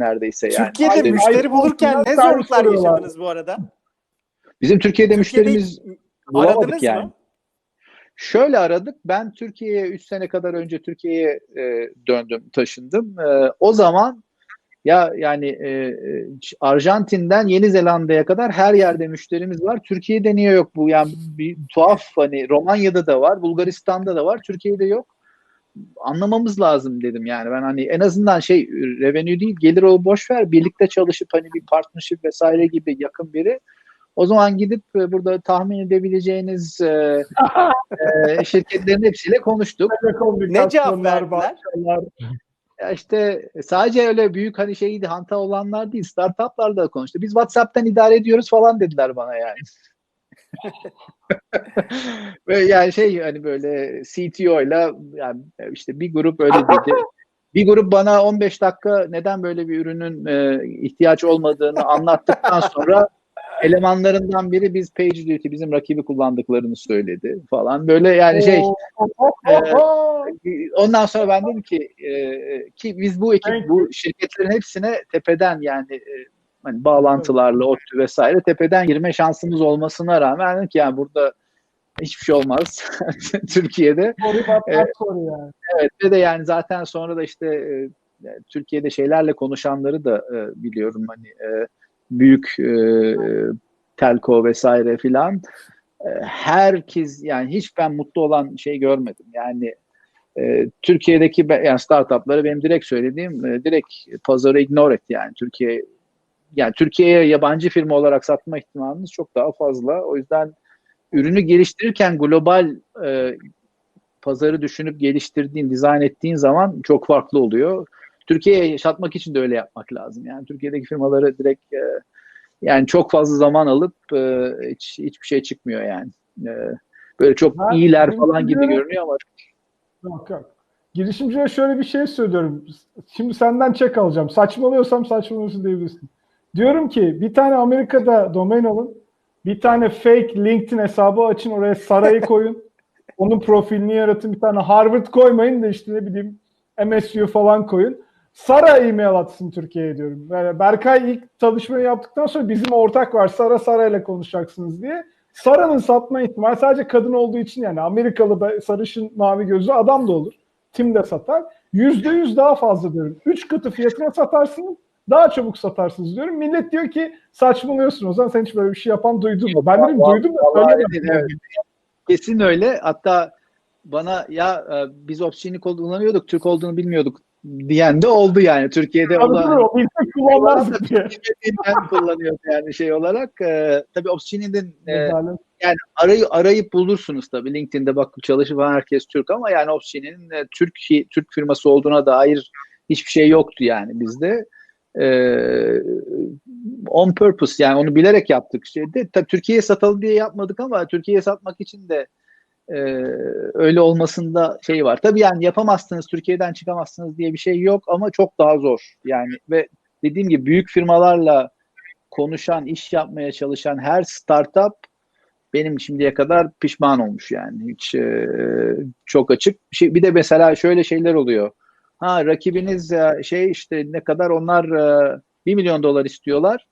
neredeyse yani. Türkiye'de Aynen. müşteri bulurken ne zorluklar yaşadınız bu arada? Bizim Türkiye'de Türkiye'de müşterimiz bulamadık yani. mı? Şöyle aradık. Ben Türkiye'ye 3 sene kadar önce Türkiye'ye e, döndüm, taşındım. E, o zaman ya yani e, e, Arjantin'den Yeni Zelanda'ya kadar her yerde müşterimiz var. Türkiye'de niye yok bu? Yani bir tuhaf hani Romanya'da da var, Bulgaristan'da da var, Türkiye'de yok. Anlamamız lazım dedim yani. Ben hani en azından şey revenue değil, gelir o boş ver. Birlikte çalışıp hani bir partnership vesaire gibi yakın biri o zaman gidip e, burada tahmin edebileceğiniz e, e, şirketlerin hepsiyle konuştuk. Ne cevap verdiler? Ya işte sadece öyle büyük hani şeydi hanta olanlar değil startuplarla da konuştu. Biz WhatsApp'tan idare ediyoruz falan dediler bana yani. Ve yani şey hani böyle CTO ile yani işte bir grup öyle dedi. Bir grup bana 15 dakika neden böyle bir ürünün e, ihtiyaç olmadığını anlattıktan sonra elemanlarından biri biz PagerDuty bizim rakibi kullandıklarını söyledi falan. Böyle yani şey ondan sonra ben dedim ki e, ki biz bu ekip bu şirketlerin hepsine tepeden yani e, hani bağlantılarla ODTÜ vesaire tepeden girme şansımız olmasına rağmen ki yani burada hiçbir şey olmaz Türkiye'de. Evet. Evet ve de yani zaten sonra da işte e, Türkiye'de şeylerle konuşanları da e, biliyorum hani e, büyük e, telco vesaire filan e, herkes yani hiç ben mutlu olan şey görmedim. Yani e, Türkiye'deki yani startupları benim direkt söylediğim e, direkt pazarı ignore et yani Türkiye yani Türkiye'ye yabancı firma olarak satma ihtimaliniz çok daha fazla. O yüzden ürünü geliştirirken global e, pazarı düşünüp geliştirdiğin, dizayn ettiğin zaman çok farklı oluyor. Türkiye'ye satmak için de öyle yapmak lazım. Yani Türkiye'deki firmaları direkt e, yani çok fazla zaman alıp e, hiç, hiçbir şey çıkmıyor yani. E, böyle çok Ben iyiler falan gibi görünüyor ama Yok yok. Girişimciye şöyle bir şey söylüyorum. Şimdi senden çek alacağım. Saçmalıyorsam saçmalıyorsun diyebilirsin. Diyorum ki bir tane Amerika'da domain alın. Bir tane fake LinkedIn hesabı açın. Oraya Saray'ı koyun. Onun profilini yaratın. Bir tane Harvard koymayın da işte ne bileyim MSU falan koyun. Sara e-mail atsın Türkiye'ye diyorum. Yani Berkay ilk çalışmayı yaptıktan sonra bizim ortak var. Sara Sara ile konuşacaksınız diye. Sara'nın satma ihtimali sadece kadın olduğu için yani Amerikalı da sarışın mavi gözlü adam da olur. Tim de satar. Yüzde yüz daha fazla diyorum. Üç katı fiyatına satarsınız. Daha çabuk satarsınız diyorum. Millet diyor ki saçmalıyorsun o zaman sen hiç böyle bir şey yapan duydun mu? Ben dedim duydum da söylemedim. evet. Kesin öyle. Hatta bana ya e, biz Opsgenic kullanıyorduk, Türk olduğunu bilmiyorduk diyen de oldu yani. Türkiye'de olan kullanmazdık diye. kullanıyordu yani şey olarak. E, tabii Opsgenic'in e, yani arayı arayıp bulursunuz tabii. LinkedIn'de bak çalışan herkes Türk ama yani Opsgenic'in e, Türk Türk firması olduğuna dair hiçbir şey yoktu yani bizde. Ee, on purpose yani onu bilerek yaptık. Şeyde, tabii Türkiye'ye satalım diye yapmadık ama Türkiye'ye satmak için de e, öyle olmasında şey var. Tabii yani yapamazsınız, Türkiye'den çıkamazsınız diye bir şey yok ama çok daha zor. Yani ve dediğim gibi büyük firmalarla konuşan, iş yapmaya çalışan her startup benim şimdiye kadar pişman olmuş yani. Hiç e, çok açık. Şey, bir de mesela şöyle şeyler oluyor. Ha rakibiniz e, şey işte ne kadar onlar e, 1 milyon dolar istiyorlar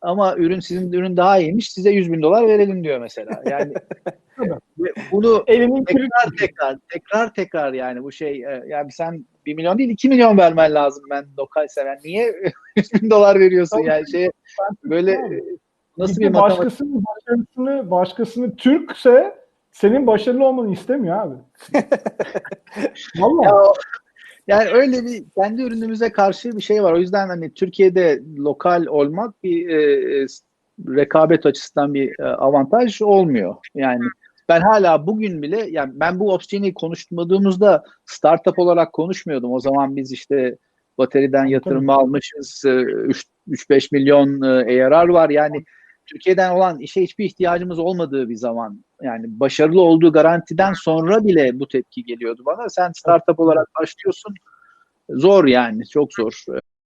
ama ürün sizin ürün daha iyiymiş size 100 bin dolar verelim diyor mesela. Yani bunu Elinin kiri tekrar tekrar tekrar tekrar yani bu şey e, yani sen 1 milyon değil 2 milyon vermen lazım ben lokal seven. Niye 100 bin dolar veriyorsun yani şey böyle e, nasıl bir matematik başkasının başarısını, başkasını Türkse senin başarılı olmanı istemiyor abi. Vallahi. Ya yani öyle bir kendi ürünümüze karşı bir şey var. O yüzden hani Türkiye'de lokal olmak bir e, e, rekabet açısından bir e, avantaj olmuyor. Yani ben hala bugün bile yani ben bu Obsceni'yi konuşmadığımızda startup olarak konuşmuyordum. O zaman biz işte bateriden yatırım almışız. e, 3-5 milyon e, ARR var. Yani Türkiye'den olan işe hiçbir ihtiyacımız olmadığı bir zaman yani başarılı olduğu garantiden sonra bile bu tepki geliyordu bana. Sen startup olarak başlıyorsun. Zor yani, çok zor.